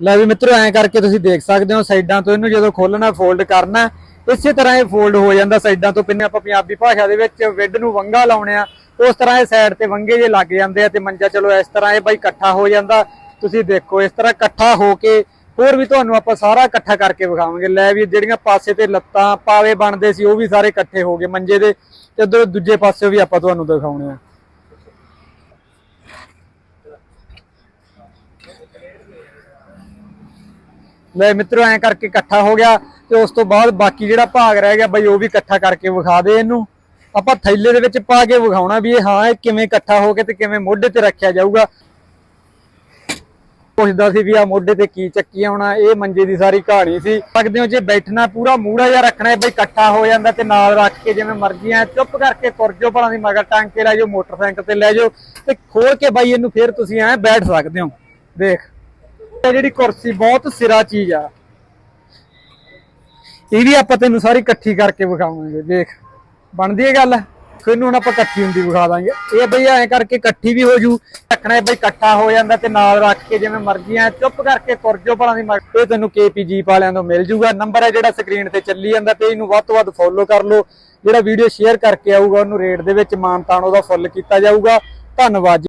ਲੈ ਵੀ ਮਿੱਤਰੋ, ਐਂ ਕਰਕੇ ਤੁਸੀਂ ਦੇਖ ਸਕਦੇ ਹੋ ਸਾਈਡਾਂ ਤੋਂ ਇਹਨੂੰ ਜਦੋਂ ਖੋਲਣਾ ਫੋਲਡ ਕਰਨਾ, ਇਸੇ ਤਰ੍ਹਾਂ ਇਹ ਫੋਲਡ ਹੋ ਜਾਂਦਾ ਸਾਈਡਾਂ ਤੋਂ, ਪਿੰਨੇ ਆਪਾਂ ਪੰਜਾਬੀ ਭਾਸ਼ਾ ਦੇ ਵਿੱਚ ਵਿੱਡ ਨੂੰ ਵੰਗਾ ਲਾਉਣੇ ਆ, ਉਸ ਤਰ੍ਹਾਂ ਇਹ ਸਾਈਡ ਤੇ ਵੰਗੇ ਜੇ ਲੱਗ ਜਾਂਦੇ ਆ ਤੇ ਮੰਜਾ, ਚਲੋ ਇਸ ਤਰ੍ਹਾਂ ਇਹ ਬਾਈ ਇਕੱਠਾ ਹੋ ਜਾਂਦਾ। ਤੁਸੀਂ ਦੇਖੋ, ਇਸ ਤਰ੍ਹਾਂ ਇਕੱਠਾ ਹੋ ਕੇ ਹੋਰ ਵੀ ਤੁਹਾਨੂੰ ਆਪਾਂ ਸਾਰਾ ਇਕੱਠਾ ਕਰਕੇ ਵਿਖਾਵਾਂਗੇ। ਲੈ ਵੀ ਜਿਹੜੀਆਂ ਪਾਸੇ ਤੇ ਲੱਤਾਂ ਪਾਵੇ ਬਣਦੇ ਸੀ, ਉਹ ਵੀ ਸਾਰੇ ਇਕੱਠੇ ਹੋ ਗਏ ਮੰਜੇ ਦੇ ਤੇ ਉਧਰ ਦੂਜੇ ਪਾਸੇ ਵੀ ਆਪਾਂ ਤੁਹਾਨੂੰ ਦਿਖਾਉਣੇ ਆ। ਲੈ ਮਿੱਤਰੋ, ਐਂ ਕਰਕੇ ਇਕੱਠਾ ਹੋ ਗਿਆ ਤੇ ਉਸ ਤੋਂ ਬਾਅਦ ਬਾਕੀ ਜਿਹੜਾ ਭਾਗ ਰਹਿ ਗਿਆ ਬਈ ਉਹ ਵੀ ਇਕੱਠਾ ਕਰਕੇ ਵਿਖਾ ਦੇ ਇਹਨੂੰ। ਆਪਾਂ ਥੈਲੇ ਦੇ ਵਿੱਚ ਪਾ ਕੇ ਵਿਖਾਉਣਾ ਵੀ ਇਹ ਹਾਂ, ਇਹ ਕਿਵੇਂ ਇਕੱਠਾ ਹੋ ਕੇ ਤੇ ਕਿਵੇਂ ਮੋਢੇ ਤੇ ਰੱਖਿਆ ਜਾਊਗਾ। ਪੁੱਛਦਾ ਸੀ ਵੀ ਆ ਮੋਢੇ ਤੇ ਕੀ ਚੱਕੀ ਆਉਣਾ, ਇਹ ਮੰਜੇ ਦੀ ਸਾਰੀ ਕਹਾਣੀ ਸੀ। ਸਕਦੇ ਹੋ ਜੇ ਬੈਠਣਾ ਪੂਰਾ ਮੂੜਾ ਜਿਹਾ ਰੱਖਣਾ ਬਈ ਇਕੱਠਾ ਹੋ ਜਾਂਦਾ ਤੇ ਨਾਲ ਰੱਖ ਕੇ ਜਿਵੇਂ ਮਰਜ਼ੀ ਐ ਚੁੱਪ ਕਰਕੇ ਤੁਰ ਜਾਓ ਭਲਾਂ ਦੀ ਮਗਰ ਟੰਗ ਕੇ ਲੈ ਜਾਓ, ਮੋਟਰਸਾਈਕਲ ਤੇ ਲੈ ਜਾਓ ਤੇ ਖੋਲ ਕੇ ਬਾਈ ਇਹਨੂੰ ਫੇਰ ਤੁਸੀਂ ਐ ਬੈਠ ਸਕਦੇ ਹੋ। ਦੇਖ। ਇਹ ਜਿਹੜੀ ਕੁਰਸੀ ਬਹੁਤ ਸਿਰਾ ਚੀਜ਼ ਆ। ਇਹ ਵੀ ਆਪਾਂ ਤੈਨੂੰ ਸਾਰੀ ਇਕੱਠੀ ਕਰਕੇ ਵਿਖਾਵਾਂਗੇ ਦੇਖ ਬਣਦੀ ਹੈ ਗੱਲ? ਫਿਰ ਹੁਣ ਆਪਾਂ ਇਕੱਠੀ ਹੁੰਦੀ ਵਿਖਾ ਦਾਂਗੇ। ਇਹ ਬਈ ਐਂ ਕਰਕੇ ਇਕੱਠੀ ਵੀ ਹੋ ਜੂ ਰੱਖਣਾ ਬਈ ਇਕੱਠਾ ਹੋ ਜਾਂਦਾ ਤੇ ਨਾਲ ਰੱਖ ਕੇ ਜਿਵੇਂ ਮਰਜ਼ੀ ਐ ਚੁੱਪ ਕਰਕੇ ਕੁਰਜੋ ਜਾਓ ਭਲਾਂ ਦੀ ਮਰ- ਇਹ ਤੈਨੂੰ ਕੇਪੀ ਜੀਪ ਵਾਲਿਆਂ ਤੋਂ ਮਿਲ ਜੂਗਾ। ਨੰਬਰ ਹੈ ਜਿਹੜਾ ਸਕਰੀਨ ਤੇ ਚੱਲੀ ਜਾਂਦਾ ਤੇ ਇਹਨੂੰ ਵੱਧ ਤੋਂ ਵੱਧ ਫੋਲੋ ਕਰ ਲਓ। ਜਿਹੜਾ ਵੀਡੀਓ ਸ਼ੇਅਰ ਕਰਕੇ ਆਊਗਾ, ਉਹਨੂੰ ਰੇਟ ਦੇ ਵਿੱਚ ਮਾਨਤਾਨ ਉਹਦਾ ਫੁੱਲ ਕੀਤਾ ਜਾਊਗਾ। ਧੰਨਵਾਦ ਜੀ।